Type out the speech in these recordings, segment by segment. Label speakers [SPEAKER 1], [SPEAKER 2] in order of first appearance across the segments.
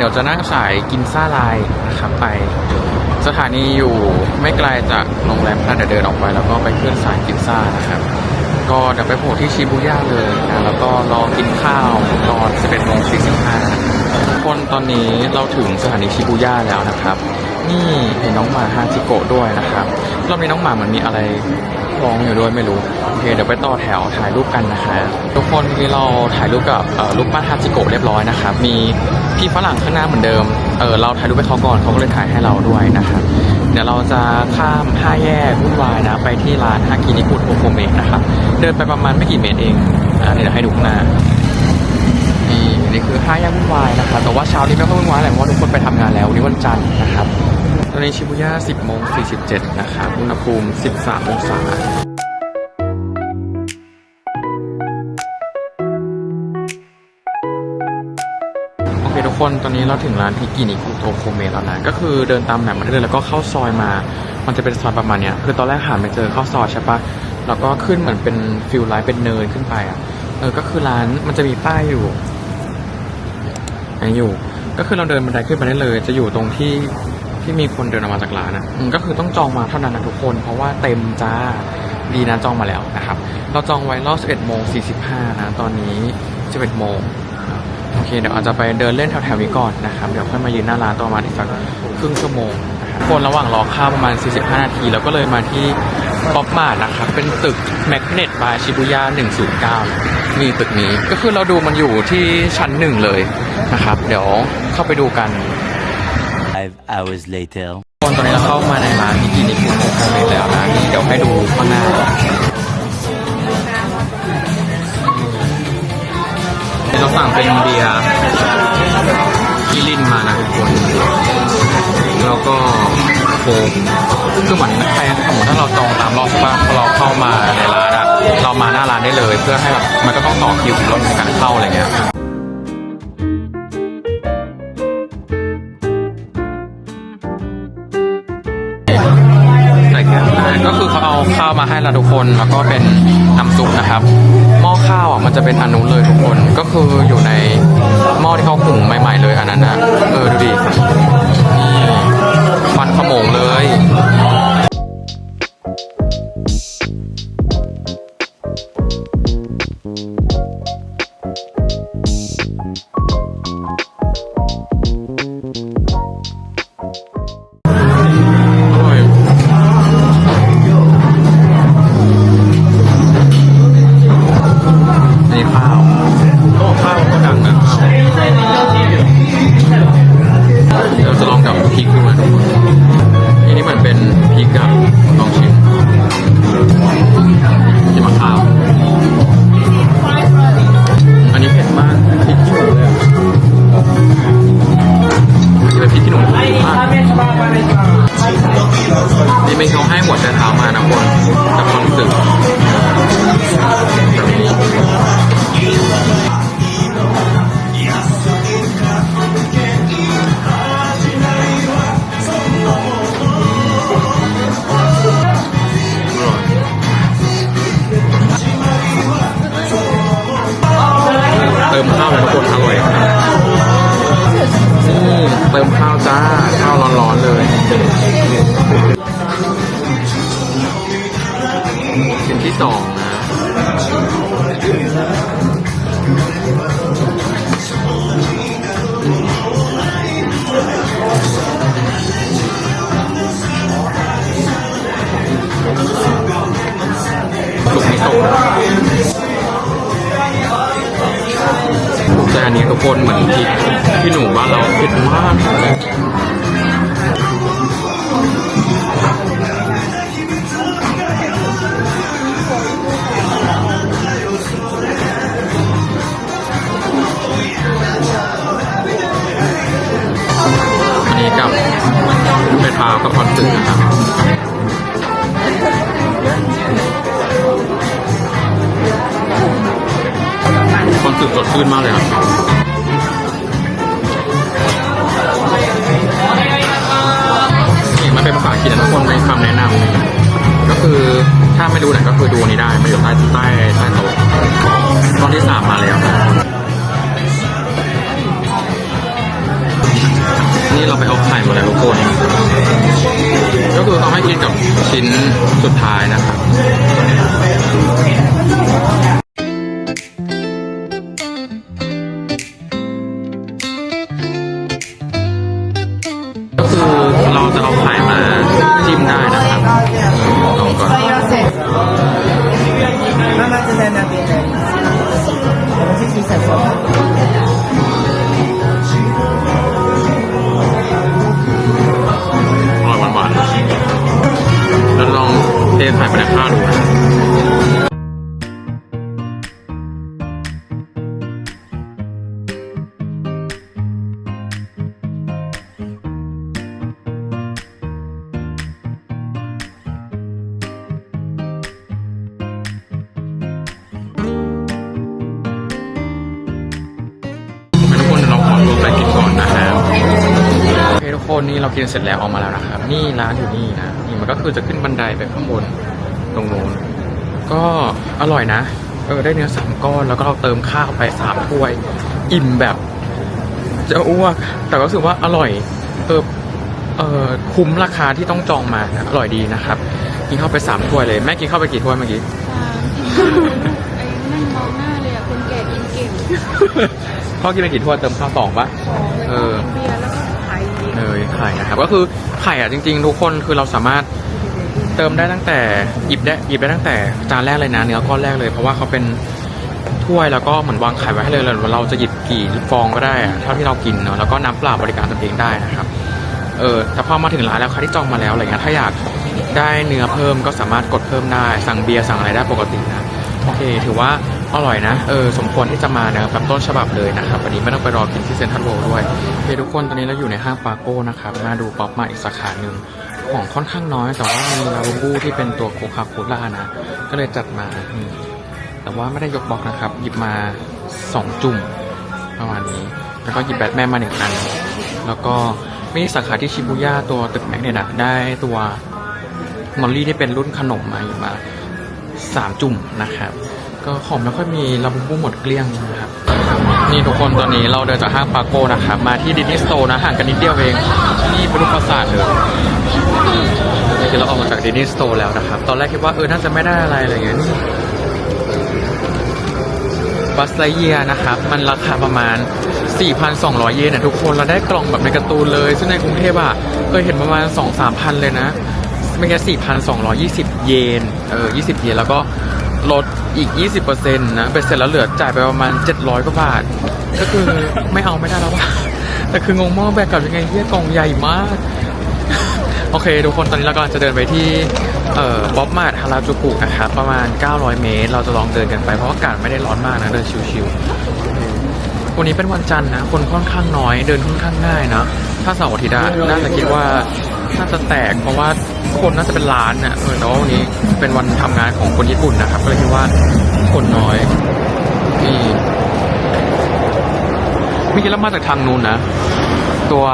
[SPEAKER 1] เดี๋ยวจะนั่งสายกินซ่าลายนะครับไป สถานีอยู่ไม่ไกลจากโรงแรมพระเดี๋ยวเดินออกไป แล้วก็ไปขึ้นสายกินซ่านะครับ ก็เดี๋ยวไปโผล่ที่ชิบูย่าเลยนะแล้วก็รอกินข้าวตอน 11โมง45คนตอนนี้เราถึงสถานีชิบูย่าแล้วนะครับ นี่เห็นน้องหมาฮาจิโกะด้วยนะครับรอบนี้น้องหมาเหมือนมีอะไร ร้องอยู่ด้วยไม่รู้โอเคเดี๋ยวไปต่อแถวถ่ายรูปกันนะคะ ทุกคนที่เราถ่ายรูปกับรูปปั้นฮาจิโกะเรียบร้อยนะครับมีพี่ฝรั่งข้างหน้าเหมือนเดิมเออเราถ่ายรูปไปเขาก่อนเขาก็เลยถ่ายให้เราด้วยนะครับเดี๋ยวเราจะข้ามห้าแยกวุ่นวายนะไปที่ร้านฮากินิคุโทโกเมะนะครับเดินไปประมาณไม่กี่เมตรเองอ่าเดี๋ยวให้ดูข้างหน้านี่นี่คือห้าแยกวุ่นวายนะครับแต่ว่าเช้านี้ไม่ค่อยวุ่นวายแหละเพราะว่าทุกคนไปทำงานแล้ววันนี้วันจันทร์นะครับ ตอนนี้ชิบุย่า 10โมง47 นะครับอุณหภูมิ 13 องศาโอเคทุกคนตอนนี้เราถึงร้านพิกินิคุโทโคเมะแล้วนะ ก็คือเดินตามแมปมาเรื่อยๆแล้วก็เข้าซอยมา มันจะเป็นซอยประมาณเนี้ย คือตอนแรกหาไม่เจอเข้าซอยใช่ปะแล้วก็ขึ้นเหมือนเป็นฟิลไลท์เป็นเนินขึ้นไปอะ เออ ก็คือร้านมันจะมีป้ายอยู่ยังอยู่ ก็คือเราเดินบันไดขึ้นไปได้เลย จะอยู่ตรงที่ ที่มีคนเดินออกมาจากร้านอะก็คือต้องจองมาเท่านั้นนะทุกคน เพราะว่าเต็มจ้าดีนะจองมาแล้วนะครับ เราจองไว้รอบ11โมง45นะตอนนี้ 11โมงโอเคเดี๋ยวอาจจะไปเดินเล่นแถวๆนี้ก่อนนะครับ เดี๋ยวค่อยมายืนหน้าร้านต่อมาอีกสักครึ่งชั่วโมงนะครับคนระหว่างรอข้าวประมาณ 45 นาที แล้วก็เลยมาที่ป๊อปมาร์ทนะครับ เป็นตึกแมกเนตบายชิบุย่า109 มีตึกนี้ ก็คือเราดูมันอยู่ที่ชั้นหนึ่งเลยนะครับ เดี๋ยวเข้าไปดูกัน
[SPEAKER 2] Five hours later.
[SPEAKER 1] คนตอนนี้เราเข้ามาในร้านมิกินิคุโคเมะแล้วนะนี่เดี๋ยวให้ดูข้างหน้าเราสั่งเป็นเบียร์กิลินมานะทุกคนแล้วก็โค้กคือเหมือนใครสมมติถ้าเราจองตามรอบใช่ปะพอเราเข้ามาในร้านอะเรามาหน้าร้านได้เลย เพื่อให้แบบมันก็ต้องต่อคิวรถในการเข้าอะไรเงี้ยาวมาให้เราทุกคนแล้วก็เป็นน้ำซุปนะครับ หม้อข้าวอะมันจะเป็นอันนู้นเลยทุกคนก็คืออยู่ในหม้อที่เขาหุงใหม่ ๆ เลยอันนั้นนะเออดูดินี่ควันขโมงเลย ผ็ดมากอันนี้กับเป็นพาวกับคอนสึนะครับคอนสึสดชื่นมากเลยครับ คือถ้าไม่ดูหนังก็คือดูนี้ได้มันอยู่ใต้ใต้ใต้โต๊ะตอนที่สามมาแล้วนี่เราไปเอาไข่มาแล้วทุกคน
[SPEAKER 3] ก็คื
[SPEAKER 1] อเขาให้กินกับชิ้นสุดท้ายนะครับ นนี่เรากินเสร็จแล้วออกมาแล้วนะครับ นี่ร้านอยู่นี่นะ นี่มันก็คือจะขึ้นบันไดไปข้างบนตรงนู้น ก็อร่อยนะ เออได้เนื้อสามก้อนแล้วก็เราเติมข้าวไปสามถ้วย อิ่มแบบจะอ้วก แต่ก็รู้สึกว่าอร่อย เออเออคุ้มราคาที่ต้องจองมานะอร่อยดีนะครับ กินข้าวไปสามถ้วยเลย แม่กินข้าวไปกี่ถ้วยเมื่อกี้
[SPEAKER 4] ไอ้นั่นมองหน้าเลยอะคนแก่กินเก่ง
[SPEAKER 1] พ่อกินไปกี่ถ้วยเติมข้าวสองปะเออ
[SPEAKER 4] เบียร์แล้วก็ไข่
[SPEAKER 1] เนย ไข่นะครับ ก็คือไข่อะจริง ๆ ทุกคนคือเราสามารถเติมได้ตั้งแต่หยิบได้หยิบได้ตั้งแต่จานแรกเลยนะเนื้อก้อนแรกเลยเพราะว่าเขาเป็นถ้วยแล้วก็เหมือนวางไข่ไว้ให้เลยแล้วเราจะหยิบกี่ฟองก็ได้อะเท่าที่เรากินเนาะแล้วก็น้ำเปล่าบริการตัวเองได้นะครับเออแต่พอมาถึงร้านแล้วใครที่จองมาแล้วอะไรเงี้ยถ้าอยากได้เนื้อเพิ่มก็สามารถกดเพิ่มได้สั่งเบียร์สั่งอะไรได้ปกตินะโอเค ถือว่า อร่อยนะ เออ สมควรที่จะมานะครับแบบต้นฉบับเลยนะครับ วันนี้ไม่ต้องไปรอกินที่เซ็นทรัลเวิลด์ด้วยโอเคทุกคน ตอนนี้เราอยู่ในห้างปาโก้นะครับ มาดูป๊อปมาอีกสาขาหนึ่ง ของค่อนข้างน้อย แต่ว่ามีลาบูบูที่เป็นตัวโคคาโคล่านะ ก็เลยจัดมา แต่ว่าไม่ได้ยกบล็อกนะครับ หยิบมาสองจุ่มประมาณนี้ แล้วก็หยิบแบทแมนมาหนึ่งอัน แล้วก็มีสาขาที่ชิบูย่าตัวตึกแม็กเนี่ยนะ ได้ตัวมอลลี่ที่เป็นรุ่นขนมมาอยู่มาสามจุ่มนะครับ ก็ของไม่ค่อยมีลาบูบูหมดเกลี้ยงนะครับนี่ทุกคนตอนนี้เราเดินจากห้างปาโก้นะครับ มาที่ดิสนีย์สโตร์นะห่างกันนิดเดียวเอง นี่เป็นรูปปราสาทเลยนี่คือเราออกมาจากดิสนีย์สโตร์แล้วนะครับ ตอนแรกคิดว่าเออน่าจะไม่ได้อะไรอะไรเงี้ยบัสไลเยียนะครับ มันราคาประมาณ 4,200 เยนนะทุกคนเราได้กล่องแบบในการ์ตูนเลย ซึ่งในกรุงเทพอะเคยเห็นประมาณ 2-3พันเลยนะไม่แค่4,220 เยน เออ 20 เยน แล้วก็ ลดอีก 20%นะเป็นเสร็จแล้วเหลือจ่ายไปประมาณ 700กว่าบาท ก็คือไม่เอาไม่ได้แล้วว่ะแต่คืองงมากแบกกลับยังไงเฮียกล่องใหญ่มาก โอเค ทุกคนตอนนี้เรากำลังจะเดินไปที่เอ่อบ๊อบมาร์ทฮาราจูกุนะครับประมาณ 900 เมตร เราจะลองเดินกันไปเพราะอากาศไม่ได้ร้อนมากนะเดินชิวๆวันนี้เป็นวันจันทร์นะคนค่อนข้างน้อยเดินค่อนข้างง่ายนะถ้าเสาร์อาทิตย์น่าจะคิดว่าน่าจะแตกเพราะว่า คนน่าจะเป็นล้านน่ะเออแต่ว่าวันนี้เป็นวันทำงานของคนญี่ปุ่นนะครับ ก็เลยคิดว่าคนน้อยนี่เมื่อกี้เรามาจากทางนู้นนะ ตัว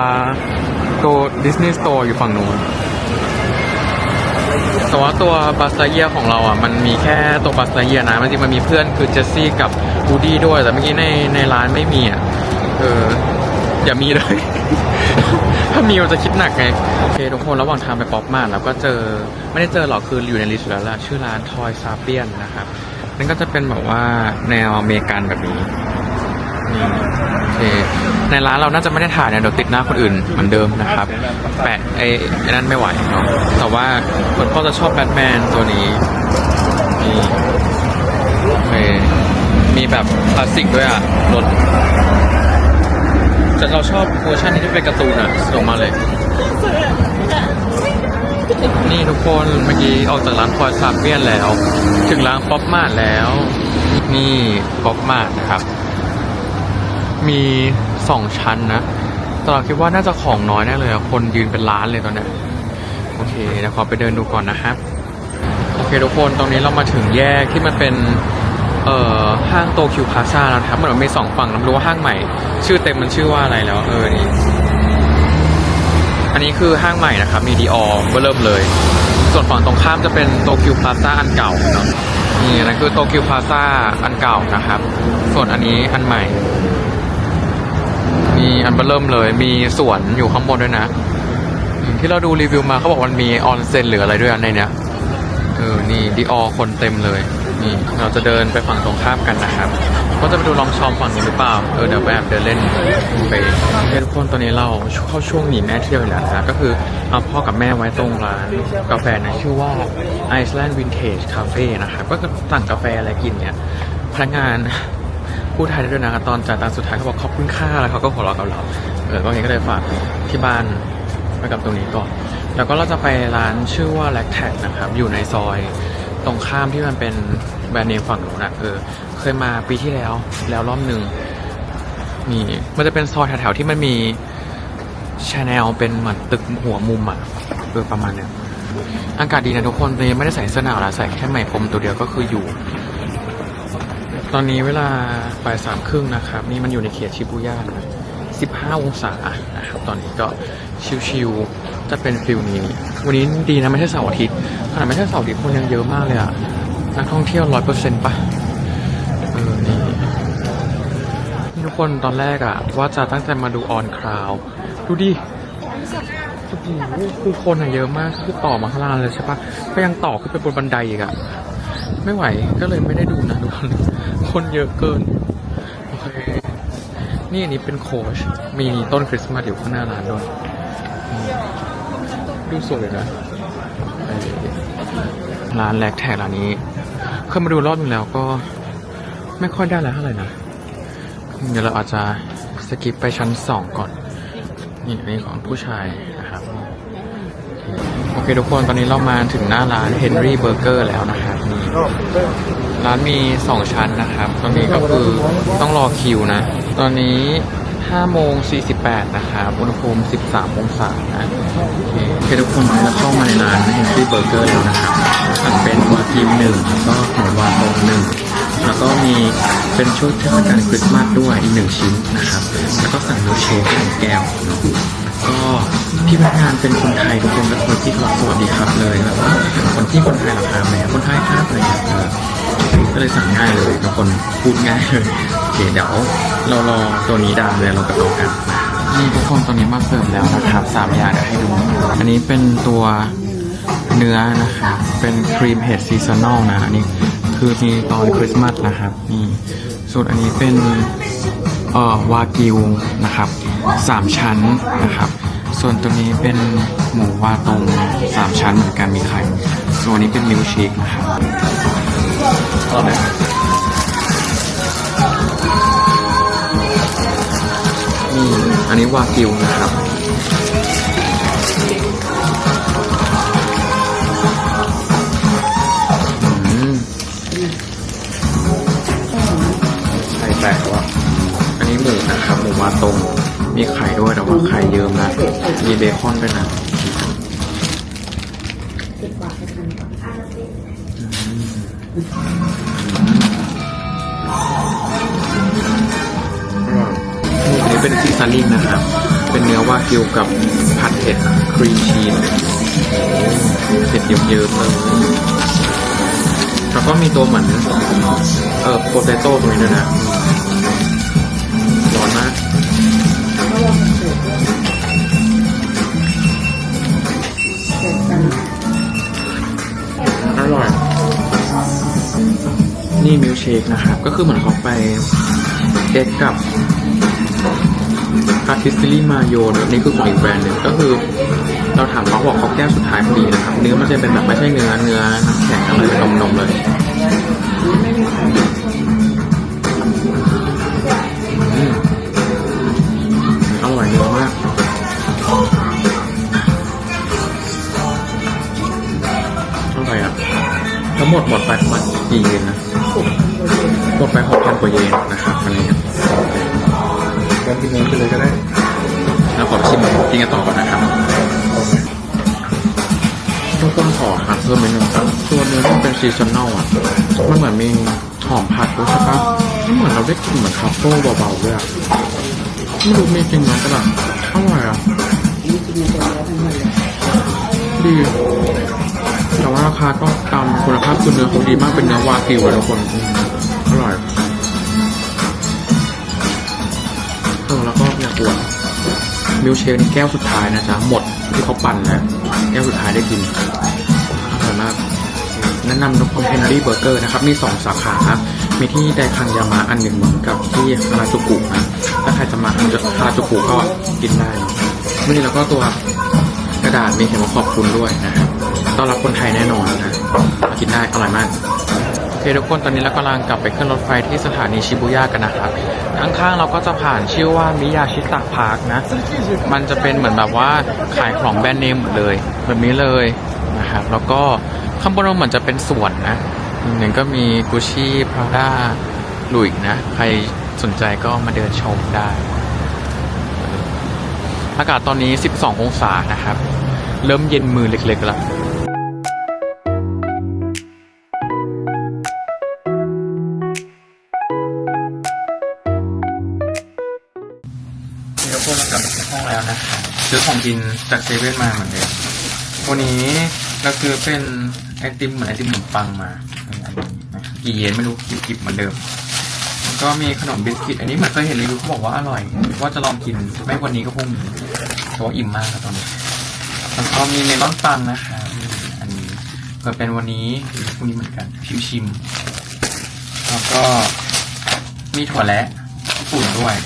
[SPEAKER 1] ตัวดิสนีย์สโตร์อยู่ฝั่งนู้นแต่ว่าตัวบัสไลเยียของเราอะมันมีแค่ตัวบัสไลเยียนะมันจริงมันมีเพื่อนคือเจสซี่กับวูดี้ด้วย แต่เมื่อกี้ในในร้านไม่มีอะเอออย่ามีเลย ถ้ามีเราจะคิดหนักไง โอเค ทุกคนระหว่างทางไปป๊อปมาร์ทแล้วก็เจอไม่ได้เจอหรอกคืออยู่ในลิสต์อยู่แล้วล่ะ ชื่อร้านทอยซาเปียนนะครับ นั่นก็จะเป็นแบบว่าแนวอเมริกันแบบนี้นี่โอเคในร้านเราน่าจะไม่ได้ถ่ายเนี่ยเดี๋ยวติดหน้าคนอื่นเหมือนเดิมนะครับ แปะไอ้ไอนั่นไม่ไหวเนาะแต่ว่าคนพ่อจะชอบแบทแมนตัวนี้นี่โอเคมีแบบคลาสสิกด้วยอะรถ แต่เราชอบเวอร์ชันนี้ที่เป็นการ์ตูนอะส่งมาเลย นี่ทุกคนเมื่อกี้ออกจากร้านพอยซาเปียนแล้ว ถึงร้านป๊อปมาร์ทแล้ว นี่ป๊อปมาร์ทนะครับ มีสองชั้นนะแต่เราคิดว่าน่าจะของน้อยแน่เลยคนยืนเป็นล้านเลยตอนนี้โอเคเดี๋ยวขอไปเดินดูก่อนนะครับโอเคทุกคนตรงนี้เรามาถึงแยกที่มันเป็น เอ่อห้างโตคิวพาซาแล้วนะครับมันมีสองฝั่งเราไม่รู้ว่าห้างใหม่ ชื่อเต็มมันชื่อว่าอะไรแล้วเออนี่อันนี้คือห้างใหม่นะครับ มีดีออก็เริ่มเลย ส่วนฝั่งตรงข้ามจะเป็นโตคิวพลาซ่าอันเก่าเนาะนี่นนั้นคือโตคิวพลาซ่าอันเก่านะครับ ส่วนอันนี้อันใหม่ มีอันเบอร์เริ่มเลย มีสวนอยู่ข้างบนด้วยนะ ที่เราดูรีวิวมาเขาบอกมันมีออนเซ็นหรืออะไรด้วยในเนี้ยเออนี่ดีออคนเต็มเลย นี่เราจะเดินไปฝั่งตรงข้ามกันนะครับก็จะไปดูลองชอมฝั่งนี้หรือเปล่า เออเดี๋ยวไปแอบเดินเล่นไปทุกคนตอนนี้เราเข้าช่วงหนีแม่เที่ยวอยู่แล้วนะก็คือเอาพ่อกับแม่ไว้ตรงร้านกาแฟนะชื่อว่า Iceland Vintage Cafe นะครับก็สั่งกาแฟอะไรกินเนี่ยพนักงานพูดไทยได้ด้วยนะตอนจ่ายตังค์สุดท้ายเขาบอกขอบคุณค่าแล้วเขาก็หัวเราะกับเราเออก็เห็นก็เลยฝากที่บ้านไว้กับตรงนี้ก่อนแล้วก็เราจะไปร้านชื่อว่า l a c t a c นะครับอยู่ในซอยตรงข้ามที่มันเป็น แบรนด์เนมฝั่งนู้นนะเออ เคยมาปีที่แล้ว แล้วรอบหนึ่งมีมันจะเป็นซอยแถวๆที่มันมีชาแนลเป็นเหมือนตึกหัวมุมอะเออประมาณเนี้ยอากาศดีนะทุกคนเลยไม่ได้ใส่เสื้อหนาวแล้วใส่แค่ไหมพรมตัวเดียวก็คืออยู่ ตอนนี้เวลาบ่ายสามครึ่งนะครับ นี่มันอยู่ในเขตชิบูย่านะ15องศานะครับตอนนี้ก็ชิวๆจะเป็นฟิลนี้ วันนี้ดีนะไม่ใช่เสาร์อาทิตย์ขนาดไม่ใช่เสาร์อาทิตย์คนยังเยอะมากเลยอะ นักท่องเที่ยวร้อยเปอร์เซ็นต์ป่ะเออนี่ทุกคนตอนแรกอะว่าจะตั้งใจมาดูออนคราว ดูดิโอ้โหคือคนอะเยอะมากคือต่อมาข้างล่างเลยใช่ปะก็ยังต่อขึ้นไปบนบันไดอีกอะไม่ไหวก็เลยไม่ได้ดูนะทุกคนคนเยอะเกินโอเคนี่อันนี้เป็นโคชมีต้นคริสต์มาสอยู่ข้างหน้าร้านด้วยดูสวยนะร้านแลกแท็กร้านนี้ เคยมาดูรอบนึงแล้วก็ไม่ค่อยได้แล้วเท่าไหร่นะ เดี๋ยวเราอาจจะสกิปไปชั้นสองก่อน นี่อันนี้ของผู้ชายนะครับ โอเคทุกคนตอนนี้เรามาถึงหน้าร้าน Henry Burger แล้วนะครับนี่ร้านมี 2 ชั้นนะครับ ตอนนี้ก็คือต้องรอคิวนะ ตอนนี้5โมง48 นะครับอุณหภูมิ 13 องศานะโอเคทุกคนเราเข้ามาในร้าน Henry Burger แล้วนะครับ สั่งเป็นวากิวหนึ่งแล้วก็หมวาตงหนึ่งแล้วก็มีเป็นชุดเทศกาลคริสต์มาสด้วยอีกหนึ่งชิ้นนะครับ แล้วก็สั่งมิลเชคหนึ่งแก้วเนาะก็พี่พนักงานเป็นคนไทยทุกคนก็คนที่เขาสวัสดีครับเลยแบบว่าคนที่คนไทยราคาแหมคนไทยครับอะไรอย่างเงี้ยก็เลยสั่งง่ายเลยทุกคนพูดง่ายเลยโอเคเดี๋ยวเรารอตัวนี้ดามเลยเรากระเอากันนี่ทุกคนตอนนี้มาเสิร์ฟแล้วนะครับสามอย่างเดี๋ยวให้ดู อันนี้เป็นตัว เนื้อนะครับ เป็นครีมเห็ดซีซันอลนะอันนี้คือมีตอนคริสต์มาสนะครับนี่ส่วนอันนี้เป็นเอ่อวากิวนะครับสามชั้นนะครับ ส่วนตัวนี้เป็นหมูวาตรงสามชั้นเหมือนกันมีไข่ส่วนนี้เป็นมิลค์เชคนะครับอร่อไหมนี่อันนี้วากิวนะครับ ตรง มีไข่ด้วยแต่ว่าไข่เยิ้มนะมีเบคอนด้วยนะอันนี้เป็นซีซานิ่งนะครับ เป็นเนื้อวากิวกับผัดเผ็ดครีมชีสเผ็ดเยิ้มๆเลยแล้วก็มีตัวเหมือนเอ่อโปเตโต้ตรงนี้ด้วยนะ นี่มิลเชคนะครับ ก็คือเหมือนเขาไปเอ็กกับพาทิสซิลี่มาโยนะนี่คือของอีกแบรนด์หนึ่งก็คือ เราถามเขาบอกเขาแก้วสุดท้ายพอดีนะครับ เนื้อมันจะเป็นแบบไม่ใช่เนื้อเนื้อน้ำแข็งอะไรเป็นนมๆเลยอืมอร่อยเนื้อมากอร่อยอะทั้งหมดหมดไปประมาณกี่เยนนะ หมดไปหกพันกว่าเยนนะครับอันนี้ก็กินเนื้ไปเลยก็ได้แล้วขอชิมกินกันต่อก่อนนะครับต้องต้นขอหัดเพิ่มนิดนึงครับตัวเนื้อที่เป็นซีซันแนลอะมันเหมือนมีหอมผัดด้วยใช่ปะมันเหมือนเราได้กลิ่นเหมือนทรัฟเฟิลเบาๆด้วยอะไม่รู้มีจริงไหมแต่แบบอร่อยอะดี แต่ว่าราคาก็ตามคุณภาพคือเนื้อเขาดีมากเป็นเนื้อวากิวอะทุกคนอร่อยเออแล้วก็อยากอวดมิลเชนแก้วสุดท้ายนะจ๊ะหมดที่เขาปั่นแล้วแก้วสุดท้ายได้กินอร่อยมากแนะนำนกพงเฮนรี่เบอร์เกอร์นะครับ มีสองสาขา มีที่ไดคังยามะอันหนึ่งเหมือนกับที่ฮาราจูกุนะถ้าใครจะมาฮาราจูกุก็กินได้ นี่แล้วก็ตัวกระดาษมีเขียนว่าขอบคุณด้วยนะครับ ต้อนรับคนไทยแน่นอนนะมากินได้อร่อยมากโอเคทุกคนตอนนี้เรากำลังกลับไปขึ้นรถไฟที่สถานีชิบุย่ากันนะครับข้างๆเราก็จะผ่านชื่อว่ามิยาชิตะพาร์คนะ มันจะเป็นเหมือนแบบว่าขายของแบรนด์เนมหมดเลย แบบนี้เลยนะครับแล้วก็ข้างบนเหมือนจะเป็นสวนนะหนึ่งก็มีกุชี่พราด้าลุยนะ ใครสนใจก็มาเดินชมได้ อากาศตอนนี้ 12 องศานะครับ เริ่มเย็นมือเล็กๆแล้ว ซื้อของกินจากเซเว่นมาเหมือนเดิมวันนี้เราคือเป็นไอติมเหมือนไอติมขนมปังมากี่เยนไม่รู้กี่กิบเหมือนเดิม ก็มีขนมบิสกิต อันนี้เหมือนเคยเห็นรีวิวเขาบอกว่าอร่อย ว่าจะลองกินไม่วันนี้ก็พรุ่งนี้แต่ว่าอิ่มมากครับตอนนี้แล้วก็มีเมลอนปังนะคะอันนี้เกิดเป็นวันนี้หรือพรุ่งนี้เหมือนกันชิมชิมแล้วก็มีถั่วและญี่ปุ่นด้วย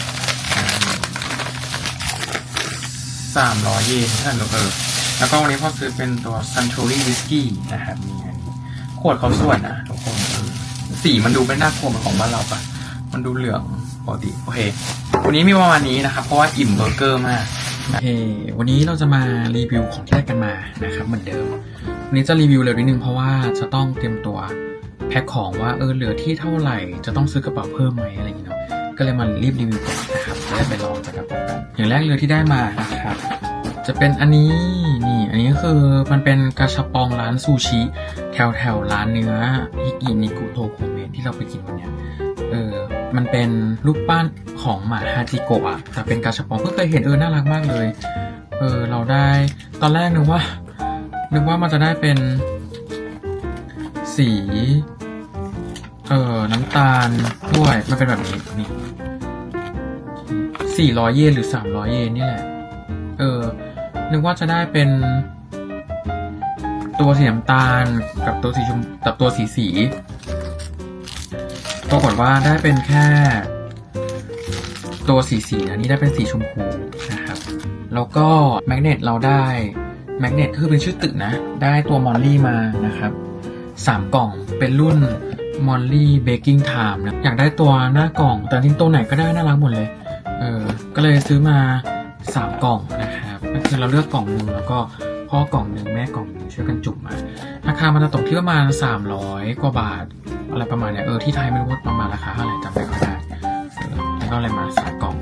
[SPEAKER 1] สามร้อยเยนถ้านเออแล้วก็วันนี้พ่อซื้อเป็นตัว Suntory Whisky นะครับมีอันนี้ขวดเขาสวยนะทุกคนเออสีมันดูไม่น่ากลัวเหมือนของบ้านเราปะมันดูเหลืองปกติโอเค วันนี้มีประมาณนี้นะครับ เพราะว่าอิ่มเบอร์เกอร์มากโอเควันนี้เราจะมารีวิวของที่ได้กันมานะครับเหมือนเดิม วันนี้จะรีวิวเร็วนิดนึงเพราะว่าจะต้องเตรียมตัวแพ็คของว่าเออเหลือที่เท่าไหร่ จะต้องซื้อกระเป๋าเพิ่มไหมอะไรอย่างเงี้ยก็เลยมารีบรีวิวก่อนนะครับจะได้ไปลองจากกระเป๋ากัน อย่างแรกเลยที่ได้มานะครับ จะเป็นอันนี้นี่อันนี้ก็คือมันเป็นกระชับปองร้านซูชิแถวแถวร้านเนื้อฮิกินิกุโทโคเมะที่เราไปกินวันเนี้ยเออมันเป็นรูปปั้นของหมาฮาจิโกะอะแต่เป็นกาชาปองเพิ่งเคยเห็นเออน่ารักมากเลยเออเราได้ตอนแรกนึกว่านึกว่ามันจะได้เป็นสี เออน้ำตาลด้วย มันเป็นแบบนี้นี่ สี่ร้อยเยนหรือสามร้อยเยนนี่แหละ เออ นึกว่าจะได้เป็น ตัวสีน้ำตาลกับตัวสีชมกับตัวสีสีปรากฏว่าได้เป็นแค่ ตัวสีสีอันนี้ได้เป็นสีชมพูนะครับ แล้วก็แมกเนตเราได้แมกเนตคือเป็นชื่อตึกนะ ได้ตัวมอลลี่มานะครับสามกล่องเป็นรุ่นมอลลี่เบกกิ้งไทม์นะอยากได้ตัวหน้ากล่อง แต่จริงตัวไหนก็ได้น่ารักหมดเลย เออก็เลยซื้อมาสามกล่องนะครับก็คือเราเลือกกล่องหนึ่งแล้วก็พ่อกล่องหนึ่งแม่กล่องหนึ่งช่วยกันจุ่มมาราคามันจะตกที่ประมาณ300กว่าบาท อะไรประมาณเนี้ยเออที่ไทยไม่รู้ประมาณราคาเท่าไหร่จำไม่ค่อยได้แล้วก็เลยมาสามกล่อง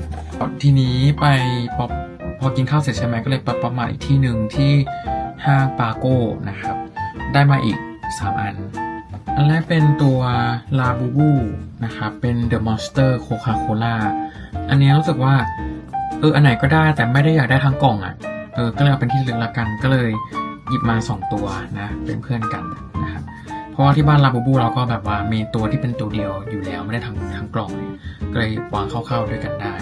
[SPEAKER 1] ทีนี้ไปพอพอกินข้าวเสร็จใช่ไหมก็เลยไปประมาณอีกที่หนึ่งที่ห้างปาโก้นะครับ ได้มาอีก3อันอันแรกเป็นตัวลาบูบูนะครับ เป็น The Monster Coca-Cola อัน อันนี้รู้สึกว่าเอออันไหนก็ได้แต่ไม่ได้อยากได้ทั้งกล่องอะเออก็เลยเอาเป็นที่เลือกละกันก็เลยหยิบมา 2 ตัวนะเป็นเพื่อนกันนะครับเพราะว่าที่บ้านลาบูบูเราก็แบบว่ามีตัวที่เป็นตัวเดียวอยู่แล้วไม่ได้ทั้งทั้งกล่องเลยก็เลยวางเข้าๆด้วยกันได้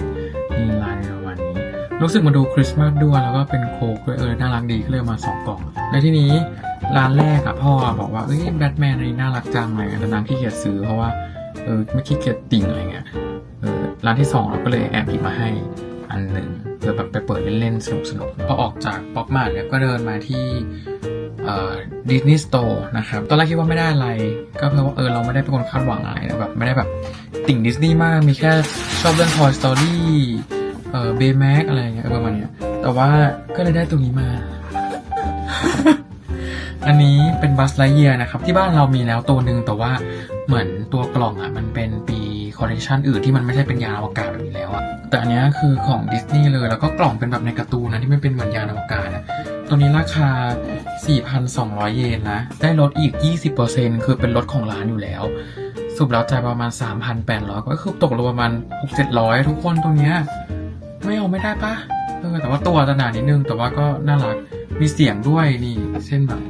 [SPEAKER 1] นี่ลายประมาณนี้รู้สึกมาดูคริสต์มาสด้วยแล้วก็เป็นโค้กด้วยเออน่ารักดีก็เลยมาสองกล่องในที่นี้ร้านแรกอะพ่อบอกว่าเอ้ยแบทแมนนนี้น่ารักจังเลยแต่นางขี้เกียจซื้อเพราะว่าเออไม่ขี้เกียจติ่งอะไรเงี้ย ร้านที่สองเราก็เลยแอบหยิบมาให้อันหนึ่งเพื่อแบบไปเปิดเล่นๆ สนุกๆพอออกจากป๊อปมาร์ทเนี่ยก็เดินมาที่ดิสนีย์สโตร์นะครับ ตอนแรกคิดว่าไม่ได้อะไร ก็เพราะว่าเออเราไม่ได้เป็นคนคาดหวังอะไรแบบไม่ได้แบบติ่งดิสนีย์มาก มีแค่ชอบเรื่อง Toy Story เอ่อเบแม็กอะไรเงี้ยประมาณเนี้ย แต่ว่าก็เลยได้ตัวนี้มา อันนี้เป็นบัสไลเยียนะครับ ที่บ้านเรามีแล้วตัวหนึ่งแต่ว่าเหมือนตัวกล่องอะ มันเป็นปี คอลเลคชันอื่นที่มันไม่ใช่เป็นยานอวกาศแบบนี้แล้วอะแต่อันนี้คือของดิสนีย์เลยแล้วก็กล่องเป็นแบบในการ์ตูนนะที่ไม่เป็นเหมือนยานอวกาศนะตัวนี้ราคา 4,200 เยนนะ ได้ลดอีก 20%คือเป็นลดของร้านอยู่แล้วสรุปแล้วจ่ายประมาณ 3,800 ก็คือตกลงประมาณ 6-700 ทุกคนตัวเนี้ยไม่เอาไม่ได้ปะเออแต่ว่าตัวจะหนานิดนึงแต่ว่าก็น่ารักมีเสียงด้วยนี่เช่นแบบ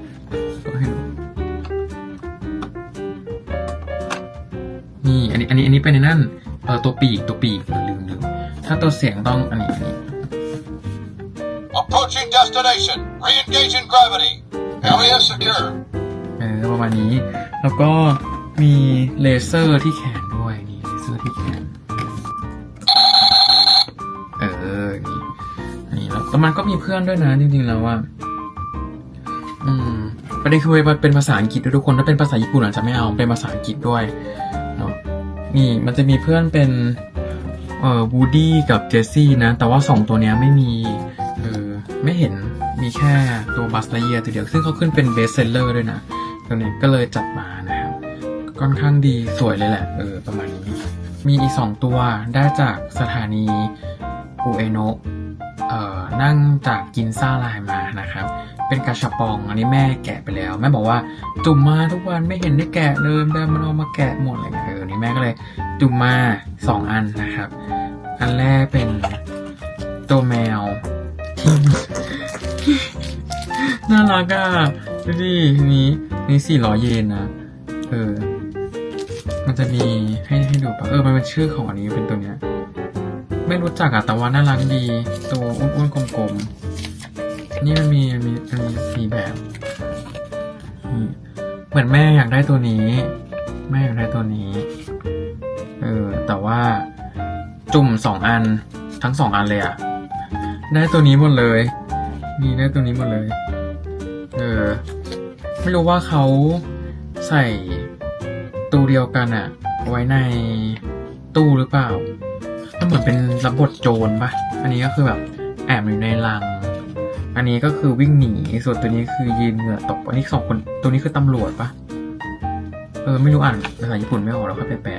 [SPEAKER 1] นี่อันนี้อันนี้อันนี้เป็นในนั่นเออตัวปีกตัวปีกลืมลืมลืมถ้าตัวเสียงต้องอันนี้อันนี้
[SPEAKER 5] Approaching destination. Re-engaging gravity. Area secure.
[SPEAKER 1] เออประมาณนี้ แล้วก็มีเลเซอร์ที่แขนด้วยนี่เลเซอร์ที่แขนเออนี่นี่แล้วแต่มันก็มีเพื่อนด้วยนะจริงๆแล้วว่าอืมประเด็นคือมันเป็นภาษาอังกฤษด้วยทุกคนถ้าเป็นภาษาญี่ปุ่นอาจจะไม่เอาเป็นภาษาอังกฤษด้วยเนี่มันจะมีเพื่อนเป็นเอ่อวูดี้กับเจสซี่นะ แต่ว่าสองตัวเนี้ยไม่มีเออไม่เห็นมีแค่ตัวบัสไลเยียตัวเดียว ซึ่งเขาขึ้นเป็นเบสเซลเลอร์ด้วยนะตัวนี้ก็เลยจัดมานะครับค่อนข้างดีสวยเลยแหละ เออ ประมาณนี้ มีอีกสองตัวได้จากสถานีอุเอโนะเอ่อนั่งจากกินซ่าไลน์มานะครับ เป็นกาชาปอง อันนี้แม่แกะไปแล้ว แม่บอกว่าจุ่มมาทุกวันไม่เห็นได้แกะเลยแม่มันเอามาแกะหมดเงี้ยเออนี่แม่ก็เลยจุ่มมาสองอันนะครับ อันแรกเป็นตัวแมวที่น่ารักอะดูดินี้นี่สี่ร้อยเยนนะเออมันจะมีให้ให้ดูปะเออมันเป็นชื่อของอันนี้เป็นตัวเนี้ยไม่รู้จักอะแต่ว่าน่ารักดี ตัวอ้วนๆกลมๆ นี่มันมีมันมีมันมีสีแบบนี่เหมือนแม่อยากได้ตัวนี้ แม่อยากได้ตัวนี้ เออ แต่ว่าจุ่มสองอันทั้งสองอันเลยอะได้ตัวนี้หมดเลย นี่ได้ตัวนี้หมดเลย เออ ไม่รู้ว่าเขาใส่ตู้เดียวกันอะไว้ในตู้หรือเปล่ามันเหมือนเป็นรับบทโจรปะอันนี้ก็คือแบบแอบอยู่ในรัง อันนี้ก็คือวิ่งหนี ส่วนตัวนี้คือยืนเหงื่อตก อันนี้สองคน ตัวนี้คือตำรวจปะเออ ไม่รู้อ่านภาษาญี่ปุ่นไม่ออกแล้วค่อยไปแปล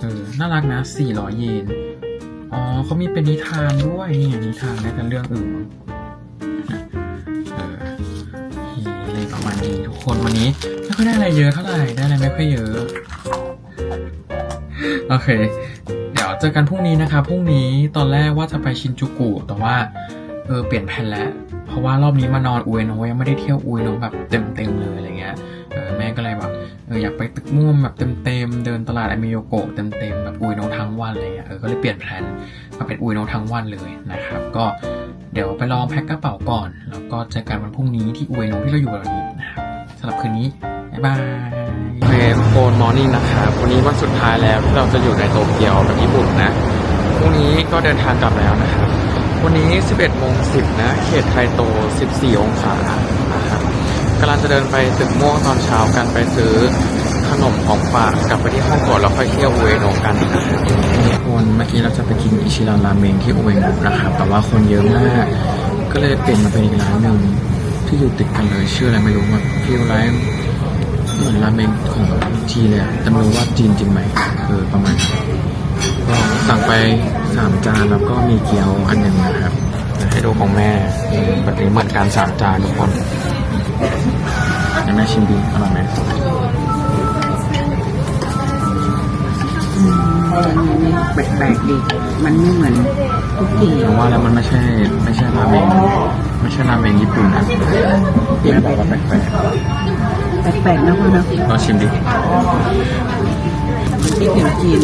[SPEAKER 1] เออ น่ารักนะสี่ร้อยเยน อ๋อเขามีเป็นนิทานด้วยนี่นิทานและกันเรื่องอื่นเอออเคเลยประมาณนี้ทุกคนวันนี้ไม่ค่อยได้อะไรเยอะเท่าไหร่ ได้อะไรไม่ค่อยเยอะ โอเค เดี๋ยวเจอกันพรุ่งนี้นะคะ พรุ่งนี้ตอนแรกว่าจะไปชินจูกุ แต่ว่า เออเปลี่ยนแผนแล้ว เพราะว่ารอบนี้มานอนอุเอโนะยังไม่ได้เที่ยวอุเอโนะแบบเต็มๆเลยอะไรเงี้ยเออแม่ก็เลยแบบเอออยากไปตึกม่วมแบบเต็มๆเดินตลาดอเมโยโกะเต็มๆแบบอุเอโนะทั้งวันเลยเออก็เลยเปลี่ยนแผนมาเป็นอุเอโนะทั้งวันเลยนะครับ ก็เดี๋ยวไปลองแพ็คกระเป๋าก่อน แล้วก็เจอกันวันพรุ่งนี้ที่อุเอโนะที่เราอยู่วันนี้นะครับสำหรับคืนนี้บ๊ายบายเวฟโฟนมอร์นิ่งนะครับวันนี้วันสุดท้ายแล้วที่เราจะอยู่ในโตเกียวกับญี่ปุ่นนะ พรุ่งนี้ก็เดินทางกลับแล้วนะครับ วันนี้ 11โมง10 นะ เขตไทโต 14 องศานะครับกำลังจะเดินไปตึกม่วงตอนเช้ากันไปซื้อขนมของฝากกลับไปที่ห้องก่อนแล้วค่อยเที่ยวอุเอโนะกันนะครับทุกคนเมื่อกี้เราจะไปกินอิชิรันราเมงที่อุเอโนะนะครับแต่ว่าคนเยอะมาก ก็เลยเปลี่ยนมาเป็นอีกร้านหนึ่งที่อยู่ติดกันเลยชื่ออะไรไม่รู้แบบฟิลไลฟ์เหมือนราเมงของจีนเลยอะแต่ไม่รู้ว่าจีนจริงไหมเออประมาณก็สั่งไป สามจานแล้วก็มีเกี๊ยวอันหนึ่งนะครับเดี๋ยวให้ดูของแม่อืมแบบนี้เหมือนกันสามจานทุกคนให้แม่ชิมดีอร่อยไหม
[SPEAKER 3] แปลกๆดี มันไม่เหมือนทุกที
[SPEAKER 1] ผมว่าแล้วมันไม่ใช่ไม่ใช่ราเมงไม่ใช่ราเมงญี่ปุ่นนะแม่บอกว่าแปลก
[SPEAKER 3] แปลกๆนะพ่อนะ
[SPEAKER 1] ๆลองชิมดิ
[SPEAKER 3] ที่เขียวจีน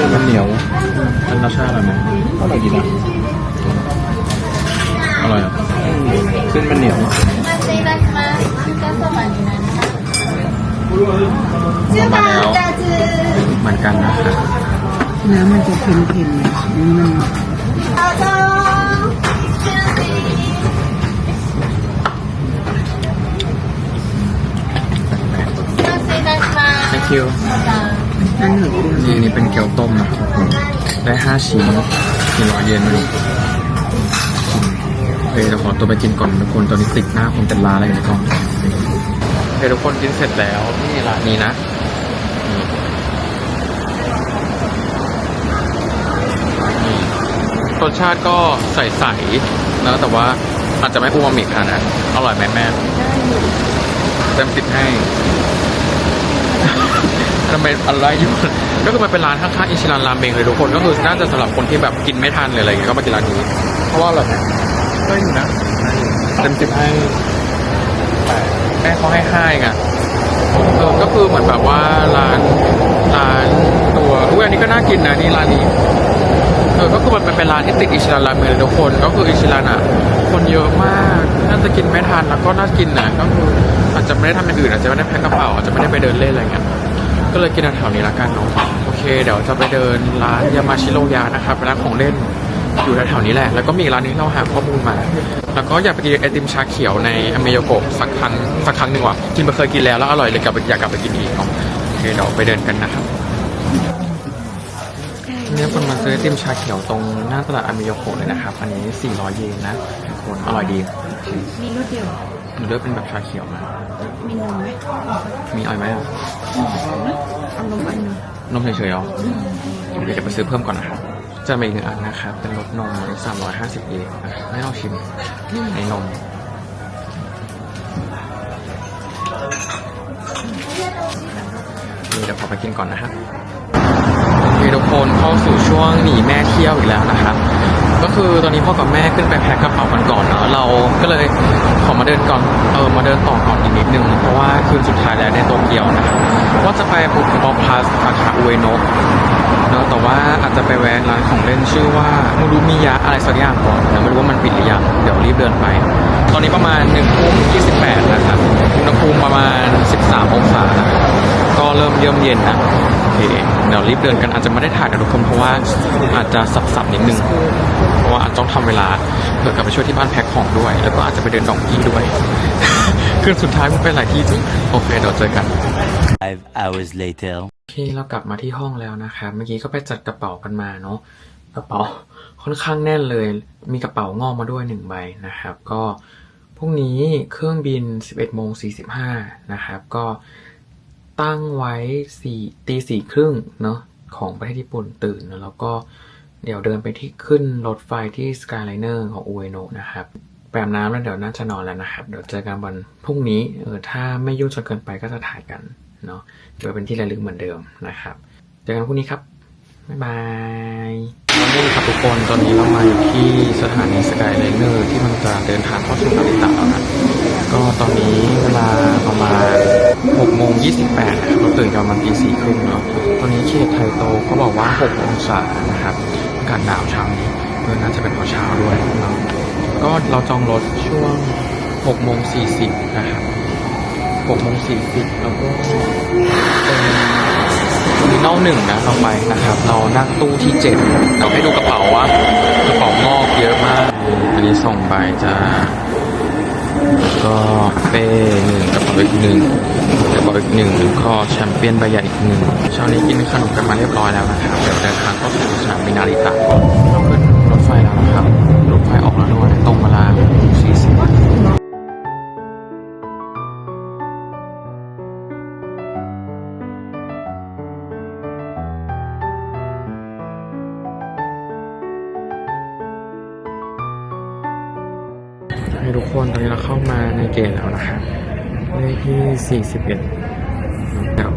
[SPEAKER 3] คือ
[SPEAKER 1] มันเหนียวมันรสชาติอะไรไหมอร่อยดีนะอร่อยอะเส้นมันเหนียว
[SPEAKER 4] ชื่
[SPEAKER 1] อบาดาจือเหมือนกันนะคะ
[SPEAKER 3] น้ำมันจะเค็มๆไหมอืม
[SPEAKER 4] อาจาชื่อสี
[SPEAKER 1] ชื่อ
[SPEAKER 3] สีนะคะ thank you าจ อเดียว
[SPEAKER 1] นี่นี่เป็นเกี๊ยวต้มนะครับทุกคนได้ห้าชิ้นกี่ร้อยเยนไม่รู้โอเคเดี๋ยวขอตัวไปกินก่อนทุกคนตอนนี้ติดหน้าคนเต็มร้านอะไรอยู่ในกล้องโอเคทุกคนกินเสร็จแล้วนี่ร้านนี้นะนี่นี่รสชาติก็ใสๆนะแต่ว่าอาจจะไม่อูมามิขนาดนั้นอร่อยไหมแม่เต็มสิบให้ ทำไมอะไรอยู่ก็คือมันเป็นร้านข้างๆอิชิรันรามเมงเลยทุกคนก็คือน่าจะสำหรับคนที่แบบกินไม่ทันเลยอะไรอย่างเงี้ยก็มากินร้านนี้เพราะว่าอะไรนะก็อยู่นะเต็มสิบให้แปดแม่เขาให้ห้าเองอะเออก็คือเหมือนแบบว่าร้านร้านตัวอุ้ยอันนี้ก็น่ากินนะนี่ร้านนี้เออก็คือมันเป็นร้านที่ติดอิชิรันราเมนเลยทุกคนก็คืออิชิรันอะ คนเยอะมากน่าจะกินไม่ทันแล้วก็น่ากินอะก็คืออาจจะไม่ได้ทำอย่างอื่นอาจจะไม่ได้แพ็คกระเป๋าอาจจะไม่ได้ไปเดินเล่นอะไรเงี้ย ก็เลยกินแถวๆนี้ละกันเนาะโอเค เดี๋ยวจะไปเดินร้านยามาชิโรยะนะครับเป็นร้านของเล่นอยู่แถวๆนี้แหละ แล้วก็มีอีกร้านนึงที่เราหาข้อมูลมา แล้วก็อยากไปกินไอติมชาเขียวในอเมโยโกะสักครั้งสักครั้งหนึ่งว่ะกินไปเคยกินแล้วแล้วอร่อยเลยกลับไปอยากกลับไปกินอีกเนาะโอเคเดี๋ยวไปเดินกันนะครับเนี่ยคนมาซื้อไอติมชาเขียวตรงหน้าตลาดอเมโยโกะเลยนะครับ อันนี้ 400 เยนนะทุกคนอร่อยดี
[SPEAKER 4] มีรสเดียว
[SPEAKER 1] หนูเลือกเป็นแบบชาเขียวมา
[SPEAKER 4] มีนมไหม
[SPEAKER 1] มีออยไหมอะ
[SPEAKER 4] เอานมอันหนึง
[SPEAKER 1] นมเฉยๆเหรอเดี๋ยวจะไปซื้อเพิ่มก่อนนะครับ จะมีอีกหนึ่งอันนะครับ เป็นรสนมอันนี้350เยนนะครับให้เราชิมในนม นี่เดี๋ยวขอไปกินก่อนนะครับโอเคทุกคนเข้าสู่ช่วงหนีแม่เที่ยวอีกแล้วนะครับ ก็คือตอนนี้พ่อกับแม่ขึ้นไปแพ็คกระเป๋ากันก่อนเนาะเราก็เลยขอมาเดินก่อนเออมาเดินต่อก่อนอีกนิดนึง เพราะว่าคืนสุดท้ายแล้วในโตเกียวนะครับว่าจะไปบุกบอพลัสสาขาอุเอโนะเนาะแต่ว่าอาจจะไปแวะร้านของเล่นชื่อว่ามูรุมิยะอะไรสักอย่างก่อนเดี๋ยวไม่รู้ว่ามันปิดหรือยังเดี๋ยวรีบเดินไป ตอนนี้ประมาณ1ทุ่ม28นะครับอุณหภูมิประมาณ 13 องศาครับก็เริ่มเยือมเย็นนะ เคเดี๋ยวรีบเดินกันอาจจะไม่ได้ถ่ายกับทุกคนเพราะว่าอาจจะสับๆนิดนึง เพราะว่าอาจจะต้องทำเวลาเผื่อกลับไปช่วยที่บ้านแพ็คของด้วย แล้วก็อาจจะไปเดินดองกี้ด้วยคืนสุดท้ายมันเป็นหลายที่จริงโอเคเดี๋ยวเจอกัน
[SPEAKER 2] Five hours later.
[SPEAKER 1] โอเคเรากลับมาที่ห้องแล้วนะครับเมื่อกี้ก็ไปจัดกระเป๋ากันมาเนาะกระเป๋าค่อนข้างแน่นเลย มีกระเป๋างอกมาด้วยหนึ่งใบนะครับ ก็พรุ่งนี้เครื่องบิน 11โมง45นะครับ ก็ ตั้งไว้สี่ตีสี่ครึ่งเนาะของประเทศญี่ปุ่นตื่น แล้วก็เดี๋ยวเดินไปที่ขึ้นรถไฟที่ Skyliner ของอุเอโนะนะครับไปอาบน้ำแล้วเดี๋ยวน่าจะนอนแล้วนะครับ เดี๋ยวเจอกันวันพรุ่งนี้เออถ้าไม่ยุ่งจนเกินไปก็จะถ่ายกันเนาะเดี๋ยวเป็นที่ระลึกเหมือนเดิมนะครับ เจอกันพรุ่งนี้ครับ บ๊ายบายวันนี้ครับทุกคนตอนนี้เรามาอยู่ที่สถานีสกายไลเนอร์ที่มันจะเดินทางเข้าสู่นาริตะแล้วนะ ก็ตอนนี้เวลาประมาณ6โมง28นะครับเราตื่นกันประมาณตีสี่ครึ่งเนาะตอนนี้เขตไทโตเขาบอกว่า6องศานะครับอากาศหนาวเช้านี้เออน่าจะเป็นพราะเช้าด้วยเนาะก็เราจองรถช่วง6โมง40นะครับ6โมง40แล้วก็เป็นมินอลหนึ่งนะเราไปนะครับ เรานั่งตู้ที่เจ็ดเราให้ดูกระเป๋าว่ากระเป๋างอกเยอะมาก อันนี้ส่งไปจะ ก็เป้หนึ่งกระเป๋าอีกหนึ่งกระเป๋าอีกหนึ่งแล้วก็แชมเปี้ยนใบใหญ่อีกหนึ่งเช้านี้กินขนมกันมาเรียบร้อยแล้วนะครับเดี๋ยวเดินทางเข้าสู่สนามบินนาริตะก่อน กณฑ์แล้วนะครับเลขที่ 41เดี๋ยว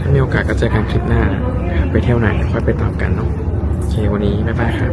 [SPEAKER 1] ถ้ามีโอกาสก็เจอกันคลิปหน้านะครับไปเที่ยวไหนค่อยไปตามกันเนาะโอเควันนี้บ๊ายบายครับ